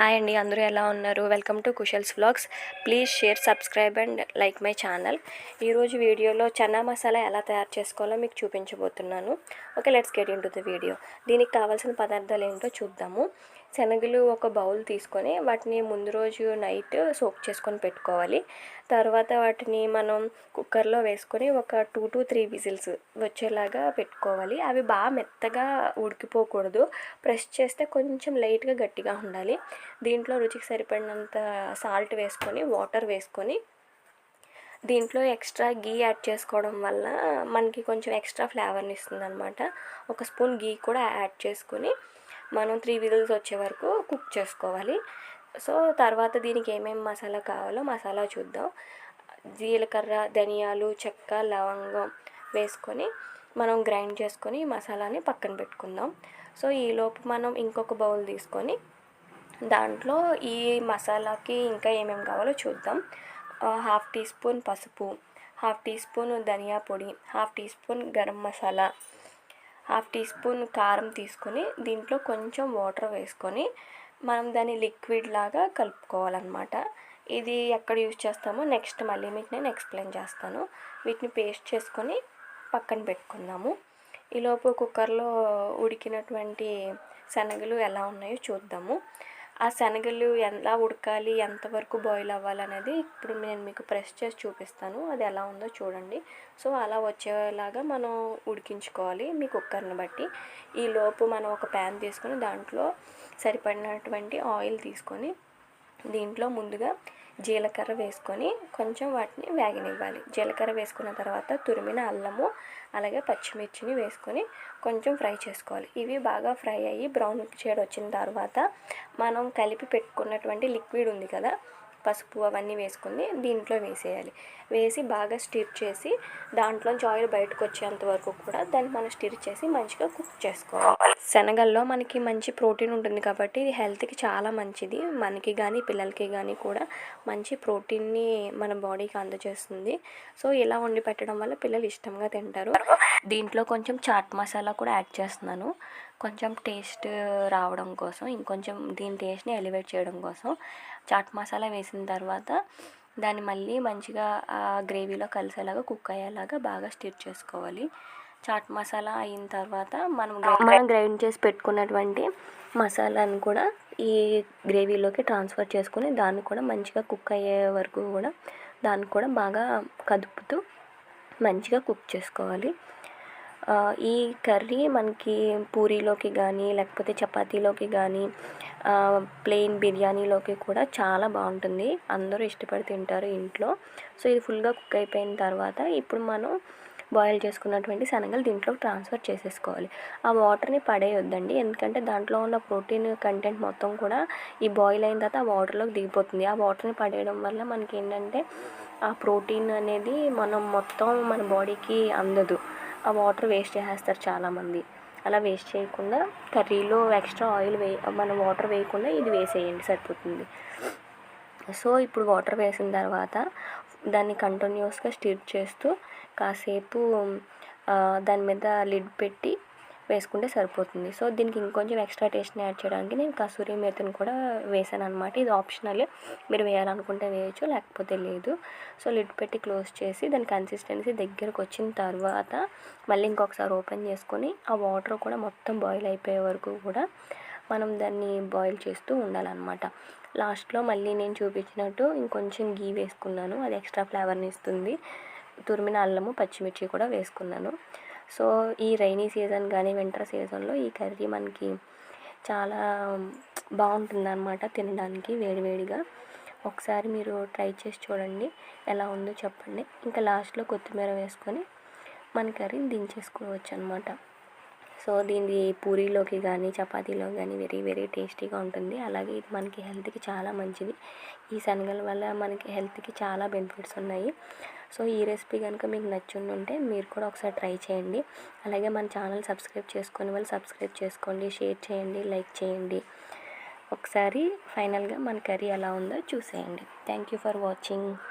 Hi అండి అందరూ ఎలా ఉన్నారు? Welcome to Kushal's vlogs please share subscribe and like my channel ఈరోజు వీడియోలో చనా మసాలా ఎలా తయారు చేసుకోవాలో మీకు చూపించబోతున్నాను. Okay let's get into the video దీనికి కావాల్సిన పదార్థాలు ఏంటో చూద్దాము. శనగలు ఒక బౌల్ తీసుకొని వాటిని ముందు రోజు నైట్ సోక్ చేసుకొని పెట్టుకోవాలి. తర్వాత వాటిని మనం కుక్కర్లో వేసుకొని ఒక టూ టు త్రీ విజిల్స్ వచ్చేలాగా పెట్టుకోవాలి. అవి బాగా మెత్తగా ఉడికిపోకూడదు. ప్రెస్ చేస్తే కొంచెం లైట్గా గట్టిగా ఉండాలి. దీంట్లో రుచికి సరిపడినంత సాల్ట్ వేసుకొని వాటర్ వేసుకొని దీంట్లో ఎక్స్ట్రా గీ యాడ్ చేసుకోవడం వల్ల మనకి కొంచెం ఎక్స్ట్రా ఫ్లేవర్ని ఇస్తుంది అనమాట ఒక స్పూన్ గీ కూడా యాడ్ చేసుకొని మనం త్రీ విజిల్స్ వచ్చే వరకు కుక్ చేసుకోవాలి. సో తర్వాత దీనికి ఏమేమి మసాలా కావాలో మసాలా చూద్దాం. జీలకర్ర ధనియాలు చెక్క లవంగం వేసుకొని మనం గ్రైండ్ చేసుకొని మసాలాని పక్కన పెట్టుకుందాం. సో ఈలోపు మనం ఇంకొక బౌల్ తీసుకొని దాంట్లో ఈ మసాలాకి ఇంకా ఏమేమి కావాలో చూద్దాం. హాఫ్ టీ స్పూన్ పసుపు హాఫ్ టీ స్పూన్ ధనియా పొడి half teaspoon garam masala half teaspoon కారం తీసుకొని దీంట్లో కొంచెం వాటర్ వేసుకొని మనం దాన్ని లిక్విడ్ లాగా కలుపుకోవాలన్నమాట. ఇది ఎక్కడ యూజ్ చేస్తామో నెక్స్ట్ మళ్ళీ మీకు నేను ఎక్స్ప్లెయిన్ చేస్తాను. వీటిని పేస్ట్ చేసుకొని పక్కన పెట్టుకుందాము. ఈలోపు కుక్కర్లో ఉడికినటువంటి శనగలు ఎలా ఉన్నాయో చూద్దాము. ఆ శనగలు ఎలా ఉడకాలి ఎంతవరకు బాయిల్ అవ్వాలనేది ఇప్పుడు నేను మీకు ప్రెస్ చేసి చూపిస్తాను. అది ఎలా ఉందో చూడండి. సో అలా వచ్చేలాగా మనం ఉడికించుకోవాలి మీ కుక్కర్ని బట్టి. ఈ లోపు మనం ఒక ప్యాన్ తీసుకొని దాంట్లో సరిపడినటువంటి ఆయిల్ తీసుకొని దీంట్లో ముందుగా జీలకర్ర వేసుకొని కొంచెం వాటిని వేగనివ్వాలి. జీలకర్ర వేసుకున్న తర్వాత తురిమిన అల్లము అలాగే పచ్చిమిర్చిని వేసుకొని కొంచెం ఫ్రై చేసుకోవాలి. ఇవి బాగా ఫ్రై అయ్యి బ్రౌన్ షేడ్ వచ్చిన తర్వాత మనం కలిపి పెట్టుకున్నటువంటి లిక్విడ్ ఉంది కదా పసుపు అవన్నీ వేసుకుని దీంట్లో వేసేయాలి. వేసి బాగా స్టిర్ చేసి దాంట్లోంచి ఆయిల్ బయటకు వచ్చేంత వరకు కూడా దాన్ని మనం స్టిర్ చేసి మంచిగా కుక్ చేసుకోవాలి. శనగల్లో మనకి మంచి ప్రోటీన్ ఉంటుంది కాబట్టి ఇది హెల్త్కి చాలా మంచిది. మనకి కానీ పిల్లలకి కానీ కూడా మంచి ప్రోటీన్ని మన బాడీకి అందజేస్తుంది. సో ఇలా వండి పెట్టడం వల్ల పిల్లలు ఇష్టంగా తింటారు. దీంట్లో కొంచెం చాట్ మసాలా కూడా యాడ్ చేస్తున్నాను. కొంచెం టేస్ట్ రావడం కోసం ఇంకొంచెం దీని టేస్ట్ని ఎలివేట్ చేయడం కోసం చాట్ మసాలా వేసిన తర్వాత దాన్ని మళ్ళీ మంచిగా ఆ గ్రేవీలో కలిసేలాగా కుక్ అయ్యేలాగా బాగా స్టిర్ చేసుకోవాలి. చాట్ మసాలా అయిన తర్వాత మనం మనం గ్రైండ్ చేసి పెట్టుకున్నటువంటి మసాలాను కూడా ఈ గ్రేవీలోకి ట్రాన్స్ఫర్ చేసుకొని దాన్ని కూడా మంచిగా కుక్ అయ్యే వరకు కూడా దాన్ని కూడా బాగా కదుపుతూ మంచిగా కుక్ చేసుకోవాలి. ఈ కర్రీ మనకి పూరీలోకి కానీ లేకపోతే చపాతీలోకి కానీ ప్లెయిన్ బిర్యానీలోకి కూడా చాలా బాగుంటుంది. అందరూ ఇష్టపడి తింటారు ఇంట్లో. సో ఇది ఫుల్గా కుక్ అయిపోయిన తర్వాత ఇప్పుడు మనం బాయిల్ చేసుకున్నటువంటి శనగలు దీంట్లో ట్రాన్స్ఫర్ చేసేసుకోవాలి. ఆ వాటర్ని పడేయొద్దండి. ఎందుకంటే దాంట్లో ఉన్న ప్రోటీన్ కంటెంట్ మొత్తం కూడా ఈ బాయిల్ అయిన తర్వాత ఆ వాటర్లోకి దిగిపోతుంది. ఆ వాటర్ని పడేయడం వల్ల మనకి ఏంటంటే ఆ ప్రోటీన్ అనేది మనం మొత్తం మన బాడీకి అందదు. ఆ వాటర్ వేస్ట్ చేసేస్తారు చాలామంది. అలా వేస్ట్ చేయకుండా కర్రీలో ఎక్స్ట్రా ఆయిల్ వే మనం వాటర్ వేయకుండా ఇది వేసేయండి సరిపోతుంది. సో ఇప్పుడు వాటర్ వేసిన తర్వాత దాన్ని కంటిన్యూస్గా స్టిర్ చేస్తూ కాసేపు దాని మీద లిడ్ పెట్టి వేసుకుంటే సరిపోతుంది. సో దీనికి ఇంకొంచెం ఎక్స్ట్రా టేస్ట్ని యాడ్ చేయడానికి నేను కసూరి మేతిని కూడా వేసాను అనమాట ఇది ఆప్షనల్. మీరు వేయాలనుకుంటే వేయచ్చు లేకపోతే లేదు. సో లిడ్ పెట్టి క్లోజ్ చేసి దాని కన్సిస్టెన్సీ దగ్గరకు వచ్చిన తర్వాత మళ్ళీ ఇంకొకసారి ఓపెన్ చేసుకొని ఆ వాటర్ కూడా మొత్తం బాయిల్ అయిపోయే వరకు కూడా మనం దాన్ని బాయిల్ చేస్తూ ఉండాలన్నమాట. లాస్ట్లో మళ్ళీ నేను చూపించినట్టు ఇంకొంచెం గీ వేసుకున్నాను. అది ఎక్స్ట్రా ఫ్లేవర్ని ఇస్తుంది. తురిమిన అల్లము పచ్చిమిర్చి కూడా వేసుకున్నాను. సో ఈ రైనీ సీజన్ కానీ వింటర్ సీజన్లో ఈ కర్రీ మనకి చాలా బాగుంటుందన్నమాట తినడానికి వేడివేడిగా. ఒకసారి మీరు ట్రై చేసి చూడండి ఎలా ఉందో చెప్పండి. ఇంకా లాస్ట్లో కొత్తిమీర వేసుకొని మన కర్రీని దించేసుకోవచ్చు అనమాట సో దీన్ని పూరీలోకి కానీ చపాతీలో కానీ వెరీ వెరీ టేస్టీగా ఉంటుంది. అలాగే ఇది మనకి హెల్త్కి చాలా మంచిది. ఈ శనగల వల్ల మనకి హెల్త్కి చాలా బెనిఫిట్స్ ఉన్నాయి. సో ఈ రెసిపీ కనుక మీకు నచ్చుంటే మీరు కూడా ఒకసారి ట్రై చేయండి. అలాగే మన ఛానల్ సబ్స్క్రైబ్ చేసుకొని వాళ్ళు సబ్స్క్రైబ్ చేసుకోండి షేర్ చేయండి లైక్ చేయండి. ఒకసారి ఫైనల్గా మన కర్రీ ఎలా ఉందో చూసేయండి. Thank you for watching.